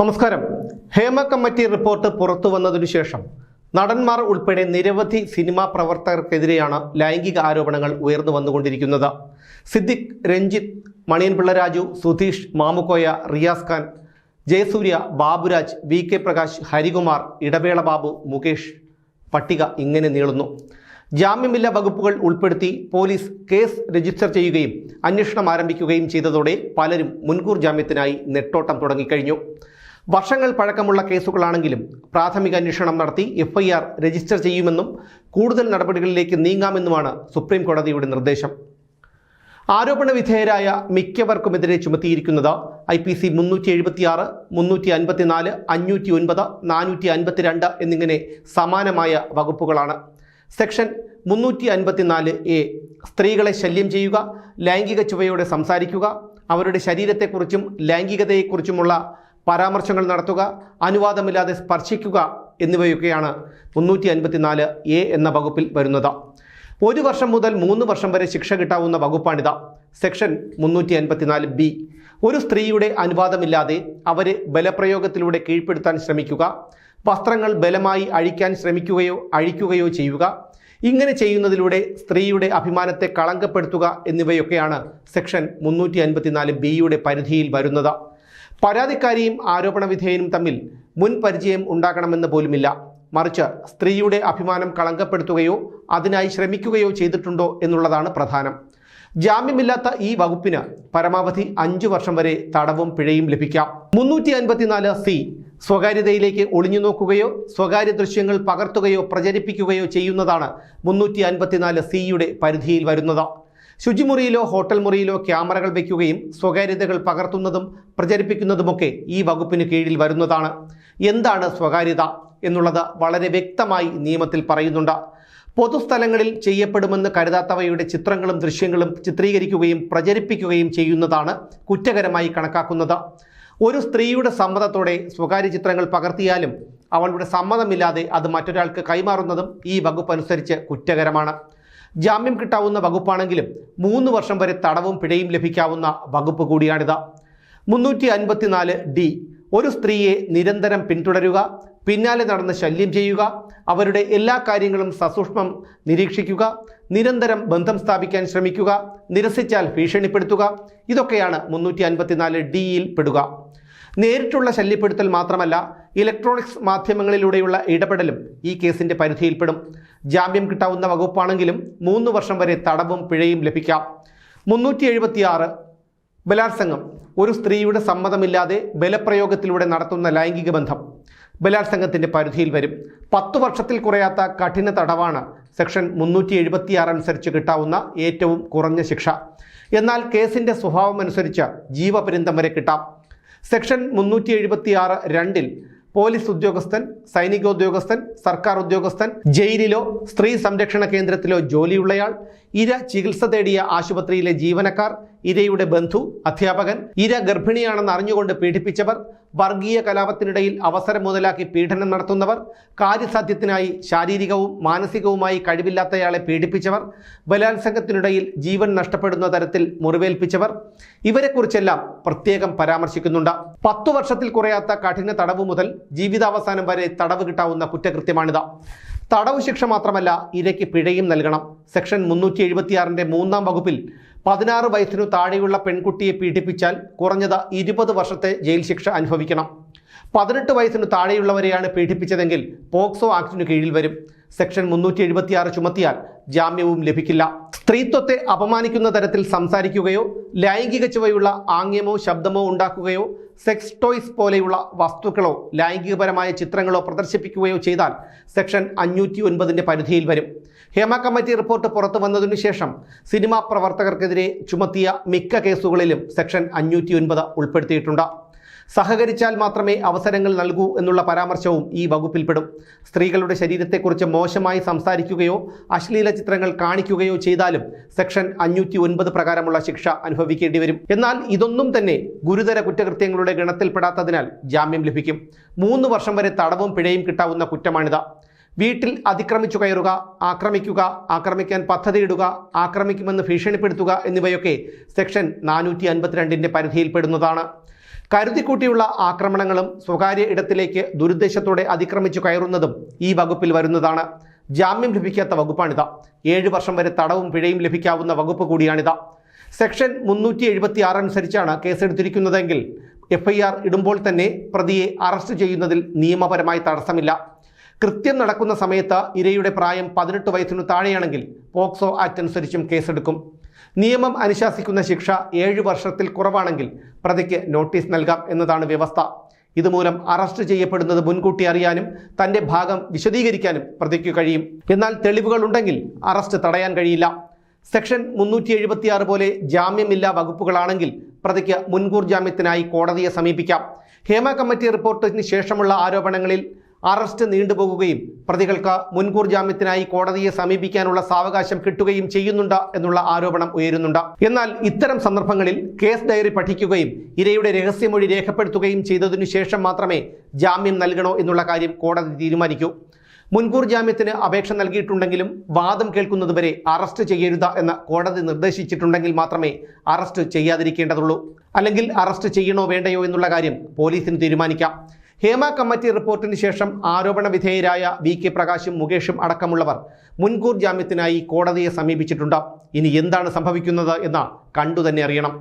നമസ്കാരം. Hema committee report പുറത്തു വന്നതിനു ശേഷം നടന്മാർ ഉൾപ്പെടെ നിരവധി സിനിമാ പ്രവർത്തകർക്കെതിരെയാണ് ലൈംഗിക ആരോപണങ്ങൾ ഉയർന്നു വന്നുകൊണ്ടിരിക്കുന്നത്. സിദ്ദിഖ് രഞ്ജിത്ത് മണിയൻപിള്ള രാജു സുധീഷ് മാമുക്കോയ റിയാസ് ഖാൻ ജയസൂര്യ ബാബുരാജ് വി കെ പ്രകാശ് ഹരികുമാർ ഇടവേള ബാബു മുകേഷ് പട്ടിക ഇങ്ങനെ നീളുന്നു. ജാമ്യമില്ല വകുപ്പുകൾ ഉൾപ്പെടുത്തി പോലീസ് കേസ് രജിസ്റ്റർ ചെയ്യുകയും അന്വേഷണം ആരംഭിക്കുകയും ചെയ്തതോടെ പലരും മുൻകൂർ ജാമ്യത്തിനായി നെട്ടോട്ടം തുടങ്ങിക്കഴിഞ്ഞു. വർഷങ്ങൾ പഴക്കമുള്ള കേസുകളാണെങ്കിലും പ്രാഥമിക അന്വേഷണം നടത്തി എഫ്ഐആർ രജിസ്റ്റർ ചെയ്യുമെന്നും കൂടുതൽ നടപടികളിലേക്ക് നീങ്ങാമെന്നുമാണ് സുപ്രീം കോടതിയുടെ നിർദ്ദേശം. ആരോപണ വിധേയരായ മിക്കവർക്കുമെതിരെ ചുമത്തിയിരിക്കുന്നത് ഐ പി സി മുന്നൂറ്റി എഴുപത്തിയാറ് മുന്നൂറ്റി അൻപത്തിനാല് അഞ്ഞൂറ്റി ഒൻപത് നാനൂറ്റി അൻപത്തിരണ്ട് എന്നിങ്ങനെ സമാനമായ വകുപ്പുകളാണ്. സെക്ഷൻ മുന്നൂറ്റി അൻപത്തിനാല് എ സ്ത്രീകളെ ശല്യം ചെയ്യുക ലൈംഗിക ചുവയോടെ സംസാരിക്കുക അവരുടെ ശരീരത്തെക്കുറിച്ചും ലൈംഗികതയെക്കുറിച്ചുമുള്ള പരാമർശങ്ങൾ നടത്തുക അനുവാദമില്ലാതെ സ്പർശിക്കുക എന്നിവയൊക്കെയാണ് മുന്നൂറ്റി അൻപത്തിനാല് എ എന്ന വകുപ്പിൽ വരുന്നത്. ഒരു വർഷം മുതൽ മൂന്ന് വർഷം വരെ ശിക്ഷ കിട്ടാവുന്ന വകുപ്പാണിത്. സെക്ഷൻ മുന്നൂറ്റി അൻപത്തിനാല് ബി. ഒരു സ്ത്രീയുടെ അനുവാദമില്ലാതെ അവരെ ബലപ്രയോഗത്തിലൂടെ കീഴ്പ്പെടുത്താൻ ശ്രമിക്കുക വസ്ത്രങ്ങൾ ബലമായി അഴിക്കാൻ ശ്രമിക്കുകയോ അഴിക്കുകയോ ചെയ്യുക ഇങ്ങനെ ചെയ്യുന്നതിലൂടെ സ്ത്രീയുടെ അഭിമാനത്തെ കളങ്കപ്പെടുത്തുക എന്നിവയൊക്കെയാണ് സെക്ഷൻ മുന്നൂറ്റി അൻപത്തിനാല് ബിയുടെ പരിധിയിൽ വരുന്നത്. പരാതിക്കാരിയും ആരോപണ വിധേയനും തമ്മിൽ മുൻ പരിചയം ഉണ്ടാകണമെന്ന് പോലുമില്ല. മറിച്ച് സ്ത്രീയുടെ അഭിമാനം കളങ്കപ്പെടുത്തുകയോ അതിനായി ശ്രമിക്കുകയോ ചെയ്തിട്ടുണ്ടോ എന്നുള്ളതാണ് പ്രധാനം. ജാമ്യമില്ലാത്ത ഈ വകുപ്പിന് പരമാവധി അഞ്ചു വർഷം വരെ തടവും പിഴയും ലഭിക്കാം. മുന്നൂറ്റി അൻപത്തിനാല് സി സ്വകാര്യതയിലേക്ക് ഒളിഞ്ഞു നോക്കുകയോ സ്വകാര്യ ദൃശ്യങ്ങൾ പകർത്തുകയോ പ്രചരിപ്പിക്കുകയോ ചെയ്യുന്നതാണ് മുന്നൂറ്റി അൻപത്തിനാല് സിയുടെ പരിധിയിൽ വരുന്നത്. ശുചിമുറിയിലോ ഹോട്ടൽ മുറിയിലോ ക്യാമറകൾ വയ്ക്കുകയും സ്വകാര്യതകൾ പകർത്തുന്നതും പ്രചരിപ്പിക്കുന്നതുമൊക്കെ ഈ വകുപ്പിന് കീഴിൽ വരുന്നതാണ്. എന്താണ് സ്വകാര്യത എന്നുള്ളത് വളരെ വ്യക്തമായി നിയമത്തിൽ പറയുന്നുണ്ട്. പൊതുസ്ഥലങ്ങളിൽ ചെയ്യപ്പെടുമെന്ന് കരുതാത്തവയുടെ ചിത്രങ്ങളും ദൃശ്യങ്ങളും ചിത്രീകരിക്കുകയും പ്രചരിപ്പിക്കുകയും ചെയ്യുന്നതാണ് കുറ്റകരമായി കണക്കാക്കുന്നത്. ഒരു സ്ത്രീയുടെ സമ്മതത്തോടെ സ്വകാര്യ ചിത്രങ്ങൾ പകർത്തിയാലും അവളുടെ സമ്മതമില്ലാതെ അത് മറ്റൊരാൾക്ക് കൈമാറുന്നതും ഈ വകുപ്പ് അനുസരിച്ച് കുറ്റകരമാണ്. ജാമ്യം കിട്ടാവുന്ന വകുപ്പാണെങ്കിലും മൂന്ന് വർഷം വരെ തടവും പിഴയും ലഭിക്കാവുന്ന വകുപ്പ് കൂടിയാണിത്. മുന്നൂറ്റി അൻപത്തിനാല് ഡി. ഒരു സ്ത്രീയെ നിരന്തരം പിന്തുടരുക പിന്നാലെ നടന്ന് ശല്യം ചെയ്യുക അവരുടെ എല്ലാ കാര്യങ്ങളും സസൂക്ഷ്മം നിരീക്ഷിക്കുക നിരന്തരം ബന്ധം സ്ഥാപിക്കാൻ ശ്രമിക്കുക നിരസിച്ചാൽ ഭീഷണിപ്പെടുത്തുക ഇതൊക്കെയാണ് മുന്നൂറ്റി അൻപത്തിനാല് ഡിയിൽ പെടുക. നേരിട്ടുള്ള ശല്യപ്പെടുത്തൽ മാത്രമല്ല ഇലക്ട്രോണിക്സ് മാധ്യമങ്ങളിലൂടെയുള്ള ഇടപെടലും ഈ കേസിന്റെ പരിധിയിൽപ്പെടും. ജാമ്യം കിട്ടാവുന്ന വകുപ്പാണെങ്കിലും മൂന്ന് വർഷം വരെ തടവും പിഴയും ലഭിക്കാം. മുന്നൂറ്റി എഴുപത്തിയാറ് ബലാത്സംഗം. ഒരു സ്ത്രീയുടെ സമ്മതമില്ലാതെ ബലപ്രയോഗത്തിലൂടെ നടത്തുന്ന ലൈംഗിക ബന്ധം. ബലാത്സംഗത്തിന്റെ പരിധിയിൽ വരും. പത്തു വർഷത്തിൽ കുറയാത്ത കഠിന തടവാണ് സെക്ഷൻ മുന്നൂറ്റി എഴുപത്തിയാറ് അനുസരിച്ച് കിട്ടാവുന്ന ഏറ്റവും കുറഞ്ഞ ശിക്ഷ. എന്നാൽ കേസിന്റെ സ്വഭാവം അനുസരിച്ച് ജീവപര്യന്തം വരെ കിട്ടാം. സെക്ഷൻ മുന്നൂറ്റി എഴുപത്തിയാറ് രണ്ടിൽ പോലീസ് ഉദ്യോഗസ്ഥൻ സൈനിക ഉദ്യോഗസ്ഥൻ സർക്കാർ ഉദ്യോഗസ്ഥൻ ജയിലിലോ സ്ത്രീ സംരക്ഷണ കേന്ദ്രത്തിലോ ജോലിയുള്ളയാൾ ഇര ചികിത്സ തേടിയ ആശുപത്രിയിലെ ജീവനക്കാർ ഇരയുടെ ബന്ധു അധ്യാപകൻ ഇര ഗർഭിണിയാണെന്ന് അറിഞ്ഞുകൊണ്ട് പീഡിപ്പിച്ചവർ വർഗീയ കലാപത്തിനിടയിൽ അവസരം മുതലാക്കി പീഡനം നടത്തുന്നവർ കാര്യസാധ്യത്തിനായി ശാരീരികവും മാനസികവുമായി കഴിവില്ലാത്തയാളെ പീഡിപ്പിച്ചവർ ബലാത്സംഗത്തിനിടയിൽ ജീവൻ നഷ്ടപ്പെടുന്ന തരത്തിൽ മുറിവേൽപ്പിച്ചവർ ഇവരെക്കുറിച്ചെല്ലാം പ്രത്യേകം പരാമർശിക്കുന്നുണ്ട്. പത്തു വർഷത്തിൽ കുറയാത്ത കഠിന തടവ് മുതൽ ജീവിതാവസാനം വരെ തടവ് കിട്ടാവുന്ന കുറ്റകൃത്യമാണിത്. തടവ് ശിക്ഷ മാത്രമല്ല ഇരയ്ക്ക് പിഴയും നൽകണം. സെക്ഷൻ മുന്നൂറ്റി എഴുപത്തിയാറിന്റെ മൂന്നാം വകുപ്പിൽ പതിനാറ് വയസ്സിനു താഴെയുള്ള പെൺകുട്ടിയെ പീഡിപ്പിച്ചാൽ കുറഞ്ഞത് ഇരുപത് വർഷത്തെ ജയിൽ ശിക്ഷ അനുഭവിക്കണം. പതിനെട്ട് വയസ്സിനു താഴെയുള്ളവരെയാണ് പീഡിപ്പിച്ചതെങ്കിൽ പോക്സോ ആക്ടിനു കീഴിൽ വരും. സെക്ഷൻ മുന്നൂറ്റി എഴുപത്തിയാറ് ചുമത്തിയാൽ ജാമ്യവും ലഭിക്കില്ല. സ്ത്രീത്വത്തെ അപമാനിക്കുന്ന തരത്തിൽ സംസാരിക്കുകയോ ലൈംഗിക ചുവയുള്ള ആംഗ്യമോ ശബ്ദമോ ഉണ്ടാക്കുകയോ സെക്സ് ടോയ്സ് പോലെയുള്ള വസ്തുക്കളോ ലൈംഗികപരമായ ചിത്രങ്ങളോ പ്രദർശിപ്പിക്കുകയോ ചെയ്താൽ സെക്ഷൻ അഞ്ഞൂറ്റി ഒൻപതിന്റെ പരിധിയിൽ വരും. ഹേമ കമ്മിറ്റി റിപ്പോർട്ട് പുറത്തു വന്നതിനു ശേഷം സിനിമാ പ്രവർത്തകർക്കെതിരെ ചുമത്തിയ മിക്ക കേസുകളിലും സെക്ഷൻ അഞ്ഞൂറ്റി ഉൾപ്പെടുത്തിയിട്ടുണ്ട്. സഹകരിച്ചാൽ മാത്രമേ അവസരങ്ങൾ നൽകൂ എന്നുള്ള പരാമർശവും ഈ വകുപ്പിൽപ്പെടും. സ്ത്രീകളുടെ ശരീരത്തെക്കുറിച്ച് മോശമായി സംസാരിക്കുകയോ അശ്ലീല ചിത്രങ്ങൾ കാണിക്കുകയോ ചെയ്താലും സെക്ഷൻ അഞ്ഞൂറ്റി ഒൻപത് പ്രകാരമുള്ള ശിക്ഷ അനുഭവിക്കേണ്ടി വരും. എന്നാൽ ഇതൊന്നും തന്നെ ഗുരുതര കുറ്റകൃത്യങ്ങളുടെ ഗണത്തിൽപ്പെടാത്തതിനാൽ ജാമ്യം ലഭിക്കും. മൂന്ന് വർഷം വരെ തടവും പിഴയും കിട്ടാവുന്ന കുറ്റമാണിത്. വീട്ടിൽ അതിക്രമിച്ചു കയറുക ആക്രമിക്കുക ആക്രമിക്കാൻ പദ്ധതിയിടുക ആക്രമിക്കുമെന്ന് ഭീഷണിപ്പെടുത്തുക എന്നിവയൊക്കെ സെക്ഷൻ നാനൂറ്റി അൻപത്തിരണ്ടിന്റെ പരിധിയിൽപ്പെടുന്നതാണ്. കരുതിക്കൂട്ടിയുള്ള ആക്രമണങ്ങളും സ്വകാര്യ ഇടത്തിലേക്ക് ദുരുദ്ദേശത്തോടെ അതിക്രമിച്ചു കയറുന്നതും ഈ വകുപ്പിൽ വരുന്നതാണ്. ജാമ്യം ലഭിക്കാത്ത വകുപ്പാണിത്. ഏഴ് വർഷം വരെ തടവും പിഴയും ലഭിക്കാവുന്ന വകുപ്പ് കൂടിയാണിത്. സെക്ഷൻ മുന്നൂറ്റി എഴുപത്തി ആറ് അനുസരിച്ചാണ് കേസെടുത്തിരിക്കുന്നതെങ്കിൽ എഫ്ഐആർ ഇടുമ്പോൾ തന്നെ പ്രതിയെ അറസ്റ്റ് ചെയ്യുന്നതിൽ നിയമപരമായി തടസ്സമില്ല. കൃത്യം നടക്കുന്ന സമയത്ത് ഇരയുടെ പ്രായം പതിനെട്ട് വയസ്സിനു താഴെയാണെങ്കിൽ പോക്സോ ആക്ട് അനുസരിച്ചും കേസെടുക്കും. നിയമം അനുശാസിക്കുന്ന ശിക്ഷ ഏഴ് വർഷത്തിൽ കുറവാണെങ്കിൽ പ്രതിക്ക് നോട്ടീസ് നൽകാം എന്നതാണ് വ്യവസ്ഥ. ഇതുമൂലം അറസ്റ്റ് ചെയ്യപ്പെടുന്നത് മുൻകൂട്ടി അറിയാനും തന്റെ ഭാഗം വിശദീകരിക്കാനും പ്രതിക്ക് കഴിയും. എന്നാൽ തെളിവുകൾ ഉണ്ടെങ്കിൽ അറസ്റ്റ് തടയാൻ കഴിയില്ല. സെക്ഷൻ മുന്നൂറ്റി എഴുപത്തിയാറ് പോലെ ജാമ്യമില്ലാ വകുപ്പുകളാണെങ്കിൽ പ്രതിക്ക് മുൻകൂർ ജാമ്യത്തിനായി കോടതിയെ സമീപിക്കാം. ഹേമ കമ്മിറ്റി റിപ്പോർട്ടിന് ശേഷമുള്ള ആരോപണങ്ങളിൽ അറസ്റ്റ് നീണ്ടുപോകുകയും പ്രതികൾക്ക് മുൻകൂർ ജാമ്യത്തിനായി കോടതിയെ സമീപിക്കാനുള്ള സാവകാശം കിട്ടുകയും ചെയ്യുന്നുണ്ട് എന്നുള്ള ആരോപണം ഉയരുന്നുണ്ട്. എന്നാൽ ഇത്തരം സന്ദർഭങ്ങളിൽ കേസ് ഡയറി പഠിക്കുകയും ഇരയുടെ രഹസ്യമൊഴി രേഖപ്പെടുത്തുകയും ചെയ്തതിനു ശേഷം മാത്രമേ ജാമ്യം നൽകണോ എന്നുള്ള കാര്യം കോടതി തീരുമാനിക്കൂ. മുൻകൂർ ജാമ്യത്തിന് അപേക്ഷ നൽകിയിട്ടുണ്ടെങ്കിലും വാദം കേൾക്കുന്നതുവരെ അറസ്റ്റ് ചെയ്യരുത് എന്ന് കോടതി നിർദ്ദേശിച്ചിട്ടുണ്ടെങ്കിൽ മാത്രമേ അറസ്റ്റ് ചെയ്യാതിരിക്കേണ്ടതുള്ളൂ. അല്ലെങ്കിൽ അറസ്റ്റ് ചെയ്യണോ വേണ്ടയോ എന്നുള്ള കാര്യം പോലീസിന് തീരുമാനിക്കാം. ഹേമ കമ്മിറ്റി റിപ്പോർട്ടിന് ശേഷം ആരോപണ വിധേയരായ വി കെ പ്രകാശും മുകേഷും അടക്കമുള്ളവർ മുൻകൂർ ജാമ്യത്തിനായി കോടതിയെ സമീപിച്ചിട്ടുണ്ട്. ഇനി എന്താണ് സംഭവിക്കുന്നത് എന്ന് കണ്ടുതന്നെ അറിയണം.